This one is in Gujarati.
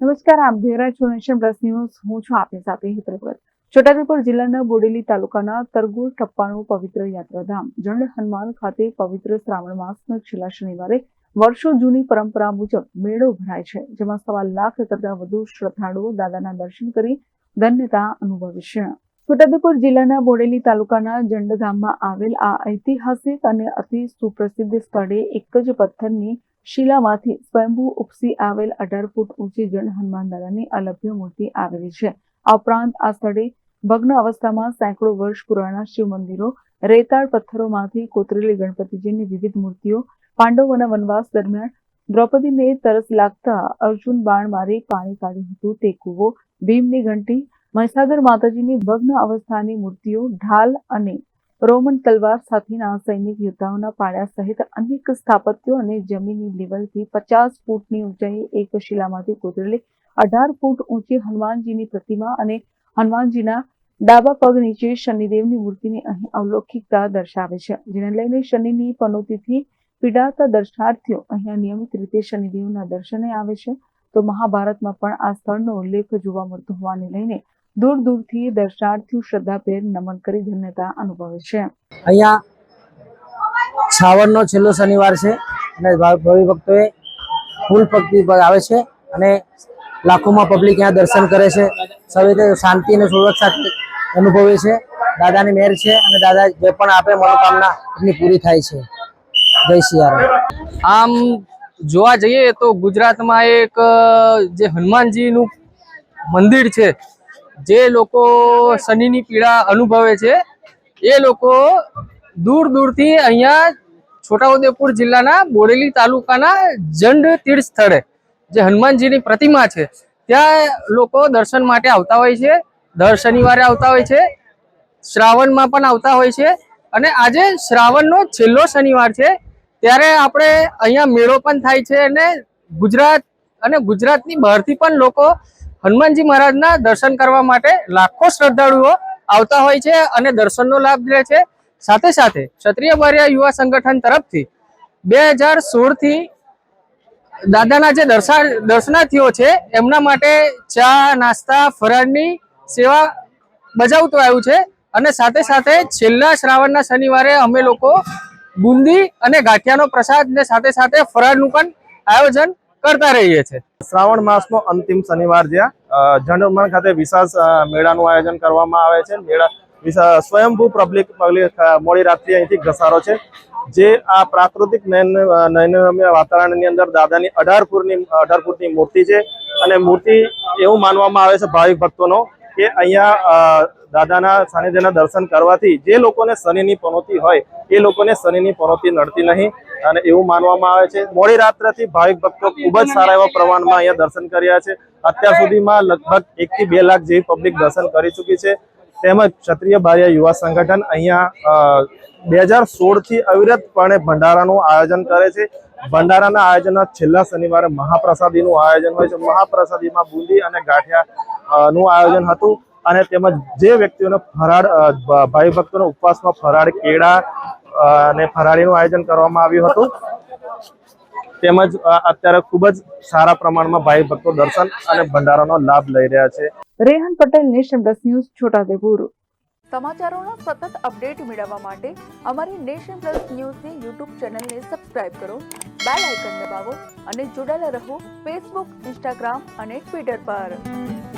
નમસ્કાર, આપ જોઈ છો નેશન પ્લસ ન્યૂઝ. હું છું આપની સાથે હિતરગત છોટાઉદેપુર જિલ્લાના બોડેલી તાલુકાના તરગુર ટપ્પાનું પવિત્ર યાત્રાધામ. જંડ હનુમાન ખાતે પવિત્ર શ્રાવણ માસના છેલ્લા શનિવારે વર્ષો જૂની પરંપરા મુજબ મેળો ભરાય છે, જેમાં સવા લાખ કરતા વધુ શ્રદ્ધાળુઓ દાદાના દર્શન કરી ધન્યતા અનુભવે છે. છોટાઉદેપુર જિલ્લાના બોડેલી તાલુકાના જંડ ગામમાં આવેલ આ ઐતિહાસિક અને અતિ સુપ્રસિદ્ધ સ્થળે એક જ પથ્થરની શિલામાંથી સ્વયંભૂ ઉપસી આવેલ અઢાર ફૂટ ઊંચી જણ હનુમાન દાદાની અલભ્ય મૂર્તિ આવેલી છે. આ ઉપરાંત આ સ્થળે ભગ્ન અવસ્થામાં સેંકડો વર્ષ પુરાણા શિવ મંદિરો, રેતાળ પથ્થરોમાંથી કોતરેલી ગણપતિજીની વિવિધ મૂર્તિઓ પાંડવોના વનવાસ દરમિયાન દ્રૌપદીને તરસ લાગતા અર્જુન બાણ મારી પાણી કાઢ્યું હતું. તે કૂવો, ભીમની ઘંટી, મહીસાગર માતાજીની ભગ્ન અવસ્થાની મૂર્તિઓ, ઢાલ અને રોમન તલવાર સાથેના સૈનિક યોદ્ધાઓના પાડા સહિત અનેક સ્થાપત્યો અને જમીનની લેવલથી પચાસ ફૂટની ઊંચાઈએ એક શિલામાંથી કોતરેલી અઢાર ફૂટ ઊંચી હનુમાનજીની પ્રતિમા અને હનુમાનજીના ડાબા પગ નીચે શનિદેવની મૂર્તિની અહીં અવલૌકિકતા દર્શાવે છે, જેને લઈને શનિની પનોતીથી પીડાતા દર્શનાર્થીઓ અહીંયા નિયમિત રીતે શનિદેવના દર્શને આવે છે. તો મહાભારતમાં પણ આ સ્થળનો ઉલ્લેખ જોવા મળતો હોવાને લઈને દૂર દૂરથી દર્શનાર્થીઓ શ્રદ્ધાભેર નમન કરી ધન્યતા અનુભવે છે. અહીંયા શ્રાવણનો છેલ્લો શનિવાર છે અને ભાવિ ભક્તો ભક્તોએ ફૂલ ભક્તિ પર આવે છે અને લાખોમાં પબ્લિક અહીંયા દર્શન કરે છે. સૌ રીતે શાંતિ અને સુરક્ષા અનુભવે છે. દાદાની મહેર છે અને દાદા જે પણ આપે મનોકામના એમની પૂરી થાય છે. જય સિયારામ આમ જોવા જઈએ તો ગુજરાતમાં એક જે હનુમાનજીનું મંદિર છે જે લોકો શનિની પીડા અનુભવે છે, એ લોકો દૂર દૂરથી અહીંયા છોટાઉદેપુર જિલ્લાના બોડેલી તાલુકાના જંડ તીર્થ સ્થળે જે હનુમાનજીની પ્રતિમા છે, ત્યાં લોકો દર્શન માટે આવતા હોય છે, દર શનિવારે આવતા હોય છે, શ્રાવણમાં પણ આવતા હોય છે અને આજે શ્રાવણનો છેલ્લો શનિવાર છે, ત્યારે આપણે અહીંયા મેળો પણ થાય છે અને ગુજરાત અને ગુજરાતની બહારથી પણ લોકો હનુમાનજી મહારાજના દર્શન કરવા માટે લાખો શ્રદ્ધાળુઓ આવતા હોય છે અને દર્શનનો લાભ લે છે. સાથે સાથે ક્ષત્રિય બારિયા યુવા સંગઠન તરફથી બે હજાર સોળથી દાદાના જે દર્શા, દર્શનાર્થીઓ છે, એમના માટે ચા, નાસ્તા, ફરાળની સેવા બજાવતું આવ્યું છે અને સાથે સાથે છેલ્લા શ્રાવણના શનિવારે અમે લોકો બુંદી અને ગાંઠિયાનો પ્રસાદ ને સાથે સાથે ફરાળનું પણ આયોજન કરતા રહીએ છીએ. શ્રાવણ માસનો અંતિમ શનિવાર જ્યાં અ, ખાતે વિશાળ મેળાનું આયોજન કરવામાં આવે છે. મેળા સ્વયંભૂ પબ્લિક મોડી રાત્રિ અહીંથી ઘસારો છે. જે આ પ્રાકૃતિક નયન નયનરમ્ય વાતાવરણની અંદર દાદાની અઢાર ફૂટની અઢાર ફૂટની મૂર્તિ છે. અને મૂર્તિ એવું માનવામાં આવે છે ભાવિક ભક્તોનો કે અહીંયા દાદાના સાનિધ્યના દર્શન કરવાથી જે લોકોને શનિની પનોતી હોય એ લોકોને શનિની પનોતી નડતી નહીં. અને એવું માનવામાં આવે છે. મોડી રાત્રથી ભાવિક ભક્તો ખૂબ જ સારા એવા પ્રમાણમાં અહીંયા દર્શન કર્યા છે. અત્યાર સુધીમાં લગભગ એક થી બે લાખ જેવી પબ્લિક દર્શન કરી ચૂકી છે. તેમજ ક્ષત્રિય બારિયા યુવા સંગઠન અહીંયા બે હજાર સોળથી અવિરતપણે ભંડારાનું આયોજન કરે છે. ભંડારાના આયોજનના છેલ્લા શનિવારે મહાપ્રસાદીનું આયોજન હોય છે. મહાપ્રસાદીમાં બુંદી અને ગાંઠિયા નું આયોજન હતું. અને તેમજ જે વ્યક્તિઓને ફરાળ ભાઈ ભક્તોનો ઉપવાસમાં ફરાળ કેળા અને ફરાળીનું આયોજન કરવામાં આવ્યું હતું. તેમજ અત્યારે ખૂબ જ સારા પ્રમાણમાં ભાઈ ભક્તો દર્શન અને ભંડારાનો લાભ લઈ રહ્યા છે. Rehan Patel Nation Plus News Chhotaudepur. સમાચારોનો સતત અપડેટ મેળવવા માટે અમારી નેશન પ્લસ ન્યૂઝની યુટ્યુબ ચેનલને સબસ્ક્રાઇબ કરો બેલ આઇકન દબાવો અને જોડાયેલા રહો ફેસબુક ઇન્સ્ટાગ્રામ અને ટ્વિટર પર.